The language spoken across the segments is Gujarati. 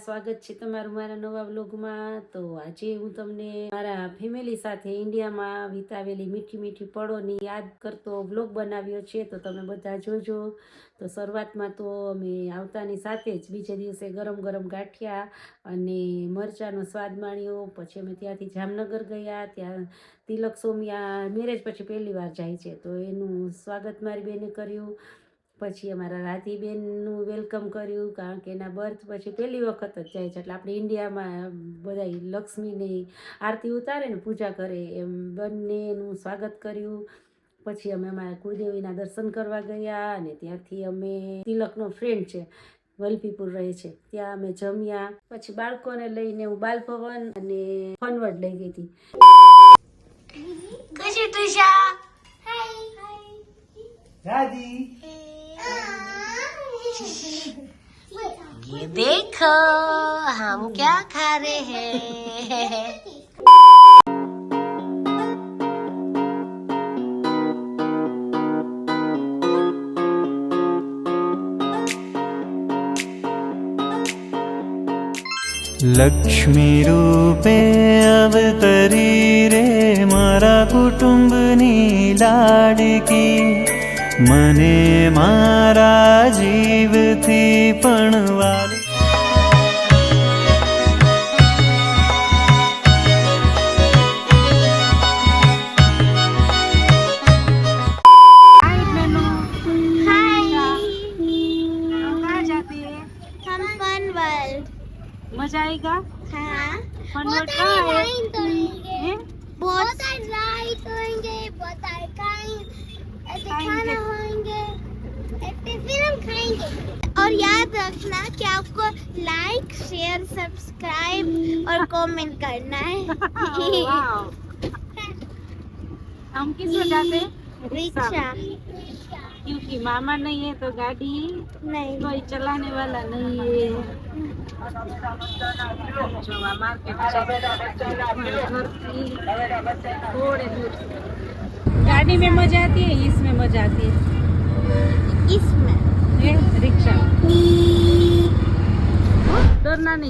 સ્વાગત છે તમારું મારા નવા વ્લોગમાં. તો આજે હું તમને મારા ફેમિલી સાથે ઇન્ડિયામાં વિતાવેલી મીઠી મીઠી પળોની યાદ કરતો વ્લોગ બનાવ્યો છે. તો તમે બધા જોજો. તો શરૂઆતમાં તો અમે આવતાની સાથે જ બીજે દિવસે ગરમ ગરમ ગાંઠિયા અને મરચાંનો સ્વાદ માણ્યો. પછી અમે ત્યાંથી જામનગર ગયા. ત્યાં તિલક સોમિયા મેરેજ પછી પહેલી વાર જાય છે. તો એનું સ્વાગત મારી બેને કર્યું. પછી અમારા રાધીબેનનું વેલકમ કર્યું કારણ કે એના બર્થ પછી પહેલી વખત જ જાય છે. એટલે આપણે ઇન્ડિયામાં બધા લક્ષ્મીની આરતી ઉતારે ને પૂજા કરે એમ બંનેનું સ્વાગત કર્યું. પછી અમે અમારા કુળદેવીના દર્શન કરવા ગયા અને ત્યાંથી અમે તિલકનો ફ્રેન્ડ છે વલભીપુર રહે છે. ત્યાં અમે જમ્યા. પછી બાળકોને લઈને હું બાલભવન અને ફનવડ લઈ ગઈ હતી. દાદી ये देखो हम क्या खा रहे हैं। लक्ष्मी रूपे अवतरी रे मारा कुटुंबनी लाडकी। મને મારા જીવથી પણ વાલી याद रखना कि आपको लाइक शेयर सब्सक्राइब और कमेंट करना है। हम किस जाते रिक्शा। क्योंकि मामा नहीं है तो गाड़ी नहीं। कोई चलाने वाला नहीं है। मार्केट थोड़े दूर। गाड़ी में मज़ा आती है?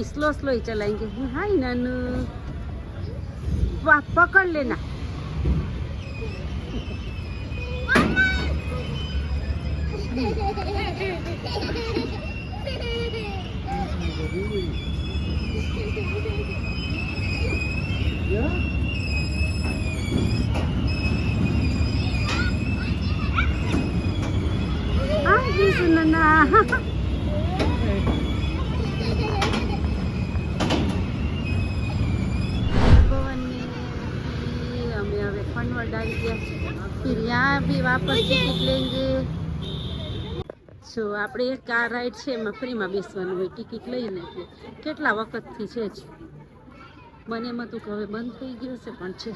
डरना नहीं स्लो स्लो ही चलाएंगे हाय नानू वाह पकड़ लेना हाँ जी सुनना फिर यहाँ भी वापस टिकट लेंगे જો આપણે એક આ રાઈડ છે એમાં ફ્રીમાં બેસવાનું હોય ટિકિટ લઈને કેટલા વખતથી છે જ? મને એમ હતું કે હવે બંધ થઈ ગયું છે પણ છે.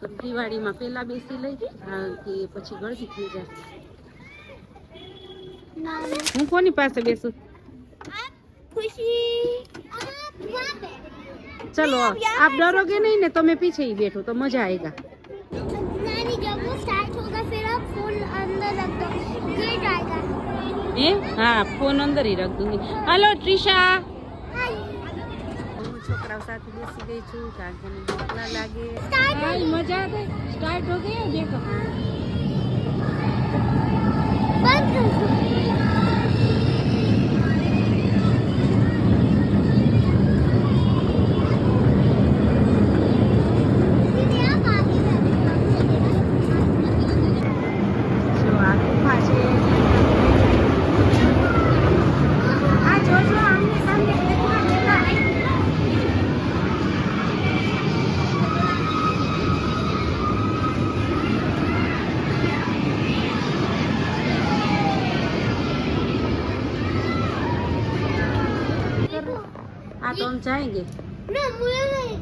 તો દિવાળીમાં પહેલાં બેસી લઈ કે પછી ગળતી થઈ જાય. હું કોની પાસે બેસું? ચલો આપ ડરો કે નહીં ને તમે પીછે બેઠો તો મજા આવી ગયા એ? હા ફોન અંદર ઈ રાખ દઉં હલો ટ્રિશા છોકરાઓ સાથે બેસી ગઈ છું કારણ કે ના લાગે મજા આવે. સ્ટાર્ટ હો ગયા દેખો બંધ जाएंगे ना मुझे नहीं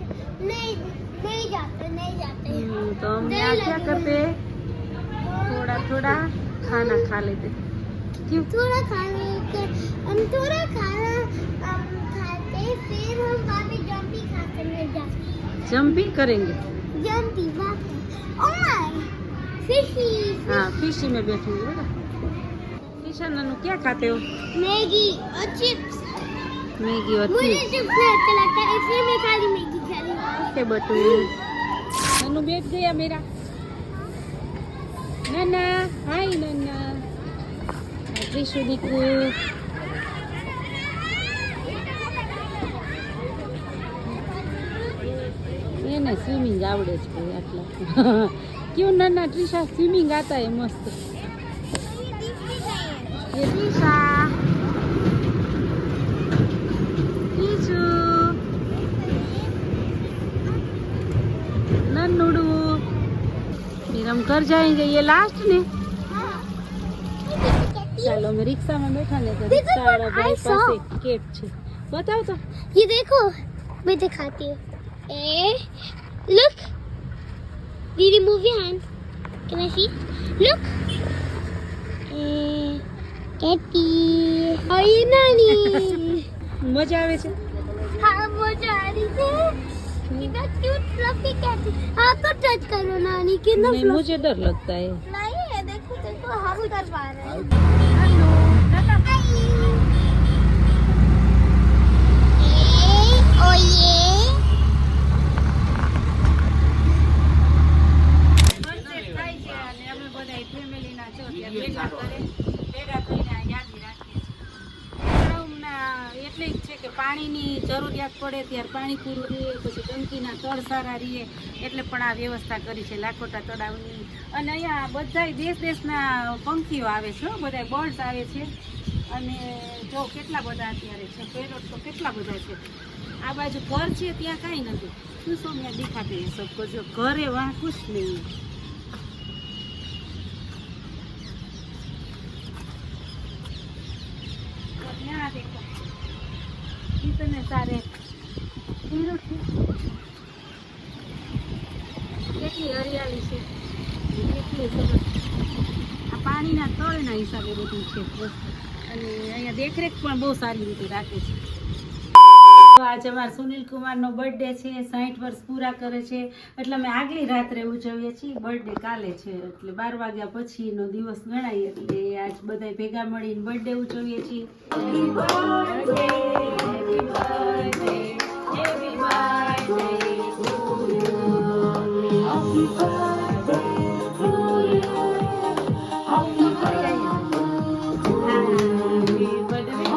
नहीं नहीं जाते नहीं जाते हम्म, तो हम यहाँ क्या करते थोड़ा थोड़ा खाना खा लेते क्यों थोड़ा खाने के हम थोड़ा खाना हम खाते फिर हम वहाँ पे जंपी खाते में जाते जंपिंग करेंगे जंपी वहाँ ओ माय फिशी हाँ फिशी में बैठेंगे बेटा ईशा नन्नू क्या खाते हो मैगी और चिप्स મેગી હતી. કે બટુ નનુ બેઠ ગયા મેરા. નાના હાય નાના. ત્રીસું દીકરું એને સ્વિમિંગ આવડે છે ભાઈ આટલા. કેવું નાના ટ્રીશા સ્વિમિંગ આતા એ મસ્ત. એ हम घर जाएंगे ये लास्ट ने ચાલો અમે રિક્ષામાં બેઠા ને તો This is રિક્ષા what વાળા ભાઈ I saw. પાસે કેક છે બતાવ તો ये देखो मैं दिखाती हूँ ए लुक दीदी move your hand can I see look a Katy और ये नानी મજા આવે છે हाँ मजा आ रही है कितना क्यूट फ्लफी कैटी हाँ तो टच करो नानी कितना नहीं मुझे डर लगता है। नहीं है देखो देखो हम कर पा रहे हैं। ए, ओ ये એટલે જ છે કે પાણીની જરૂરિયાત પડે ત્યારે પાણી પૂરું રહીએ પછી ગંદકીના તળ સારા રહીએ એટલે પણ આ વ્યવસ્થા કરી છે લાખોટા તળાવની. અને અહીંયા બધા દેશ દેશના પંખીઓ આવે છે બધા બર્ડ્સ આવે છે. અને જો કેટલા બધા અત્યારે છે પેરોટ તો કેટલા બધા છે. આ બાજુ ઘર છે, ત્યાં કાંઈ નથી. શું સૌમ્યા દેખાતે સબકો જો ઘરે વાહ કુશ નહીં. ત્યાં દેખો कितने सारे पेड़ों છે કેટલી હરિયાળી છે કેટલી સરસ આ પાણીના તળના હિસાબે બધું છે બસ. અને અહીંયા દેખરેખ પણ બહુ સારી રીતે રાખે છે તો આજે અમારા સુનિલ કુમારનો બર્થડે છે સાઠ વર્ષ પૂરા કરે છે એટલે અમે આગલી રાત્રે ઉજવીએ છીએ. બર્થડે કાલે છે એટલે બાર વાગ્યા પછીનો દિવસ ગણાય એટલે આજ બધા ભેગા મળીને બર્થડે ઉજવીએ છીએ.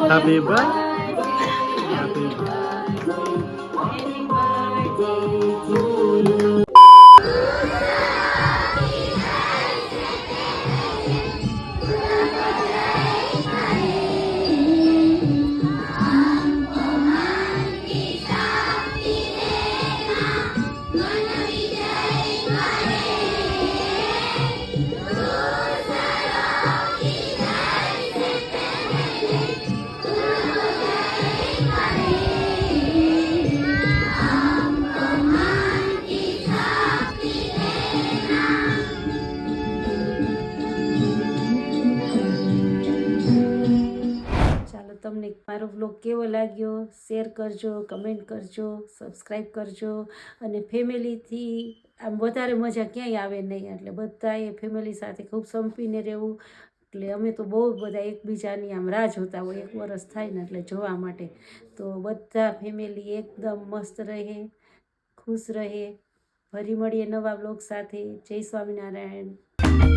Happy birthday, તમને મારો વ્લોગ કેવો લાગ્યો? શેર કરજો કમેન્ટ કરજો સબસ્ક્રાઈબ કરજો. અને ફેમિલીથી આમ વધારે મજા ક્યાંય આવે નહીં. એટલે બધાએ ફેમિલી સાથે ખૂબ સંપીને રહેવું. એટલે અમે તો બહુ બધા એકબીજાની આમ રાહ જોતા હોય એક વરસ થાય ને એટલે જોવા માટે. તો બધા ફેમિલી એકદમ મસ્ત રહે, ખુશ રહે. ફરી મળીએ નવા બ્લોગ સાથે. જય સ્વામિનારાયણ.